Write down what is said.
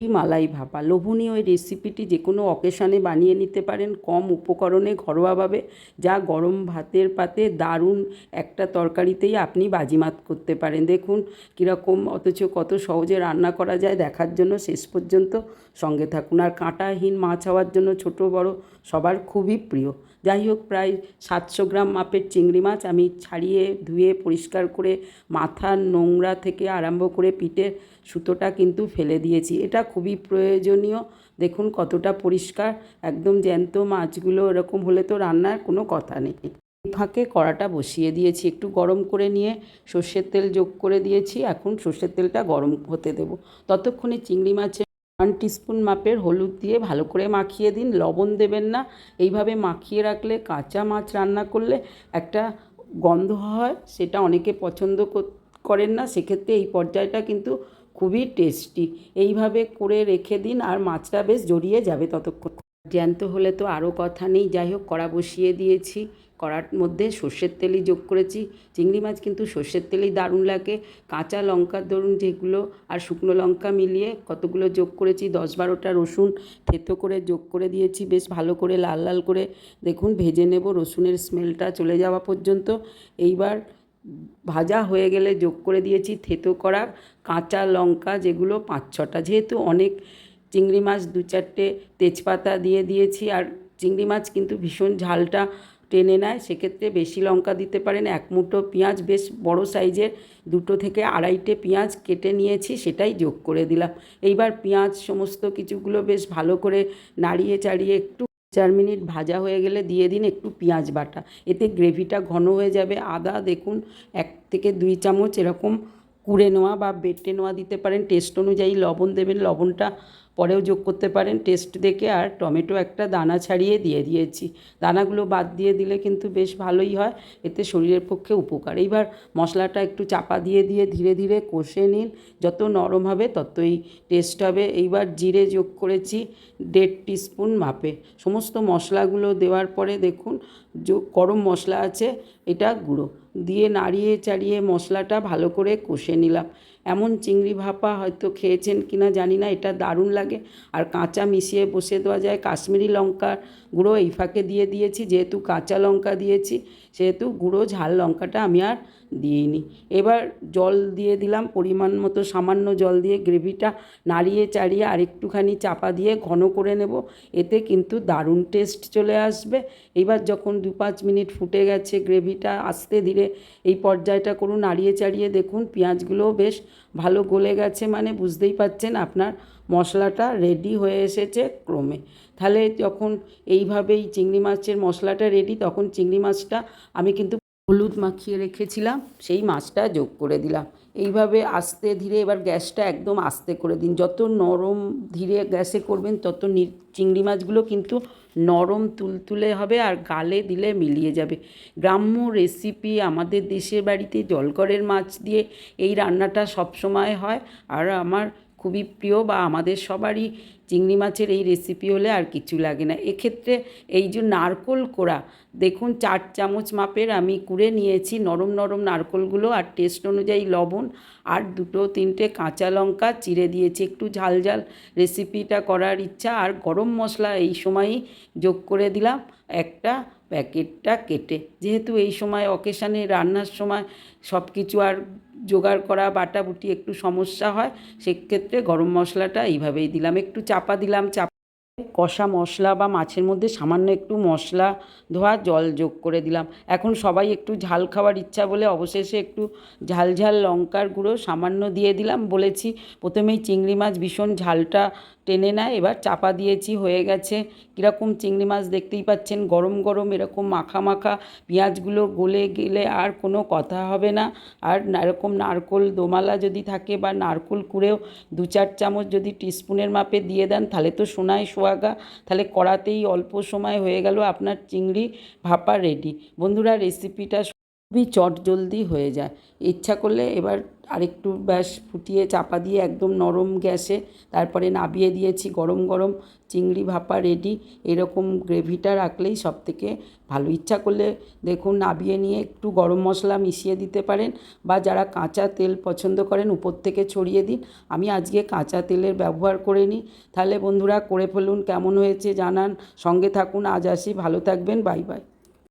মালাই ভাপা। লোভনীয় এই রেসিপিটি যে কোনো অকেশানে বানিয়ে নিতে পারেন কম উপকরণে ঘরোয়াভাবে যা গরম ভাতের পাতে দারুণ একটা তরকারিতেই আপনি বাজিমাত করতে পারেন। দেখুন কীরকম, অথচ কত সহজে রান্না করা যায় দেখার জন্য শেষ পর্যন্ত সঙ্গে থাকুন। আর কাঁটাহীন মাছ হওয়ার জন্য ছোট বড় সবার খুবই প্রিয়। যাই হোক, প্রায় সাতশো গ্রাম মাপের চিংড়ি মাছ আমি ছাড়িয়ে ধুয়ে পরিষ্কার করে মাথার নোংরা থেকে আরম্ভ করে পিঠের সুতোটা কিন্তু ফেলে দিয়েছি। এটা খুবই প্রয়োজনীয়। দেখুন কতটা পরিষ্কার, একদম জ্যান্ত মাছগুলো এরকম হলে তো রান্নার কোনো কথা নেই। ফাঁকে কড়াটা বসিয়ে দিয়েছি, একটু গরম করে নিয়ে সর্ষের তেল যোগ করে দিয়েছি, এখন সর্ষের তেলটা গরম হতে দেবো। ততক্ষণে চিংড়ি মাছের ওয়ান টিস্পুন মাপের হলুদ দিয়ে ভালো করে মাখিয়ে দিন, লবণ দেবেন না। এইভাবে মাখিয়ে রাখলে কাঁচা মাছ রান্না করলে একটা গন্ধ হয়, সেটা অনেকে পছন্দ করেন না। সেক্ষেত্রে এই পর্যায়টা কিন্তু খুবই টেস্টি। এইভাবে করে রেখে দিন আর মাছটা বেশ জড়িয়ে যাবে ততক্ষণ। জ্যান্ত হলে তো আরও কথা নেই। যাই হোক, কড়া বসিয়ে দিয়েছি। কড়ার মধ্যে সর্ষের তেলই যোগ করেছি। চিংড়ি মাছ কিন্তু সর্ষের তেলেই দারুণ লাগে। কাঁচা লঙ্কার ধরুন যেগুলো আর শুকনো লঙ্কা মিলিয়ে কতগুলো যোগ করেছি? দশ বারোটা রসুন থেতো করে যোগ করে দিয়েছি। বেশ ভালো করে লাল লাল করে। দেখুন, ভেজে নেব। রসুনের স্মেলটা চলে যাওয়া পর্যন্ত। এইবার ভাজা হয়ে গেলে যোগ করে দিয়েছি থেতো করা কাঁচা লঙ্কা যেগুলো পাঁচ ছটা। যেহেতু অনেক চিংড়ি মাছ দু চারটে তেজপাতা দিয়ে দিয়েছি আর চিংড়ি মাছ কিন্তু ভীষণ ঝালটা টেনে নেয়, সেক্ষেত্রে বেশি লঙ্কা দিতে পারেন। এক মুঠো পেঁয়াজ, বেশ বড় সাইজের দুটো থেকে আড়াইটে পেঁয়াজ কেটে নিয়েছি, সেটাই যোগ করে দিলাম। এইবার পেঁয়াজ সমস্ত কিছুগুলো বেশ ভালো করে নাড়িয়ে চাড়িয়ে একটু চার মিনিট ভাজা হয়ে গেলে দিয়ে দিন একটু পেঁয়াজ বাটা। এতে গ্রেভিটা ঘন হয়ে যাবে। আদা দেখুন, এক থেকে দুই চামচ এরকম কুড়ে নেওয়া বা বেটে নেওয়া দিতে পারেন। টেস্ট অনুযায়ী লবণ দেবেন। লবণটা পরেও যোগ করতে পারেন। টেস্ট দেখে আর টমেটো একটা দানা ছাড়িয়ে দিয়ে দিয়েছি। দানাগুলো বাদ দিয়ে দিলে কিন্তু বেশ ভালোই হয়। এতে শরীরের পক্ষে উপকার। এইবার মশলাটা একটু চাপা দিয়ে দিয়ে ধীরে ধীরে কষে নিন। যত নরম হবে ততই টেস্ট হবে। এইবার জিরে যোগ করেছি দেড় টিস্পুন মাপে। সমস্ত মশলাগুলো দেওয়ার পরে দেখুন গরম মশলা আছে, এটা গুঁড়ো। দিয়ে নাড়িয়ে চাড়িয়ে মশলাটা ভালো করে কষে নিলাম। এমন চিংড়ি ভাপা হয়তো খেয়েছেন কি না জানি না, এটা দারুণ লাগে আর কাঁচা মিশিয়ে বসে দেওয়া যায়। কাশ্মীরি লঙ্কার গুঁড়ো এই ফাঁকে দিয়ে দিয়েছি। যেহেতু কাঁচা লঙ্কা দিয়েছি, সেহেতু গুঁড়ো ঝাল লঙ্কাটা আমি আর দিইনি। এবার জল দিয়ে দিলাম পরিমাণ মতো সামান্য জল দিয়ে গ্রেভিটা নাড়িয়ে চাড়িয়ে আরেকটুখানি চাপা দিয়ে ঘন করে নেব। এতে কিন্তু দারুণ টেস্ট চলে আসবে। এবার যখন দু পাঁচ মিনিট ফুটে গেছে গ্রেভিটা, আস্তে ধীরে এই পর্যায়টা করুন। নাড়িয়ে চাড়িয়ে দেখুন, পেঁয়াজগুলোও বেশ ভালো গলে গেছে মানে বুঝতেই পাচ্ছেন আপনার মশলাটা রেডি হয়ে এসেছে ক্রমে। তাহলে যখন এইভাবেই চিংড়ি মাছের মশলাটা রেডি তখন চিংড়ি মাছটা আমি কিন্তু হলুদ মাখিয়ে রেখেছিলাম, সেই মাছটা যোগ করে দিলাম। এইভাবে আস্তে ধীরে এবার গ্যাসটা একদম আস্তে করে দিন। যত নরম ধীরে গ্যাসে করবেন, তত চিংড়ি মাছগুলো কিন্তু নরম তুলতুলে হবে আর গালে দিলে মিলিয়ে যাবে। গ্রাম্য রেসিপি আমাদের দেশের বাড়িতে জলকরের মাছ দিয়ে এই রান্নাটা সবসময় হয়। আর আমার খুবই প্রিয় বা আমাদের সবারই চিংড়ি মাছের এই রেসিপি হলে আর কিছু লাগে না। এক্ষেত্রে এই যে নারকোল কোড়া, দেখুন চার চামচ মাপের আমি কুড়ে নিয়েছি নরম নরম নারকোলগুলো আর টেস্ট অনুযায়ী লবণ আর দুটো তিনটে কাঁচা লঙ্কা চিড়ে দিয়েছি। একটু ঝাল ঝাল রেসিপিটা করার ইচ্ছা আর গরম মশলা এই সময়ই যোগ করে দিলাম একটা প্যাকেটটা কেটে। যেহেতু এই সময় অকেশানে রান্নার সময় সব কিছু আর জোগাড় করা, বাটাবুটি একটু সমস্যা হয়, সেক্ষেত্রে গরম মশলাটা এইভাবেই দিলাম। একটু চাপা দিলাম, চাপা কষা মশলা বা মাছের মধ্যে সামান্য একটু মশলা ধোয়া জল যোগ করে দিলাম। এখন সবাই একটু ঝাল খাওয়ার ইচ্ছা বলে অবশেষে একটু ঝাল ঝাল লঙ্কার গুঁড়ো সামান্য দিয়ে দিলাম। বলেছি, প্রথমেই চিংড়ি মাছ ভীষণ ঝালটা টেনে নেয় এবার চাপা দিয়েছি, হয়ে গেছে। কীরকম চিংড়ি মাছ দেখতেই পাচ্ছেন, গরম গরম এরকম মাখা মাখা পেঁয়াজগুলো গলে গেলে আর কোনো কথা হবে না। আর এরকম নারকোল দোমালা যদি থাকে বা নারকোল কুড়েও দু চার চামচ যদি টিস্পুনের মাপে দিয়ে দেন, তাহলে তো সোনায় সোয়াগা তাহলে কড়াতেই অল্প সময় হয়ে গেল আপনার চিংড়ি ভাপা রেডি বন্ধুরা রেসিপিটা খুবই চটজলদি হয়ে যায়। ইচ্ছা করলে এবার আরেকটু ব্যাস ফুটিয়ে চাপা দিয়ে একদম নরম গ্যাসে তারপরে নাবিয়ে দিয়েছি গরম গরম চিংড়ি ভাপা রেডি। এরকম গ্রেভিটা রাখলেই সব থেকে ভালো। ইচ্ছা করলে দেখুন নাবিয়ে নিয়ে একটু গরম মশলা মিশিয়ে দিতে পারেন বা যারা কাঁচা তেল পছন্দ করেন উপর থেকে ছড়িয়ে দিন। আমি আজকে কাঁচা তেলের ব্যবহার করে নিই। তাহলে বন্ধুরা করে ফেলুন। কেমন হয়েছে জানান। সঙ্গে থাকুন। আজ আসি। ভালো থাকবেন। Bye bye.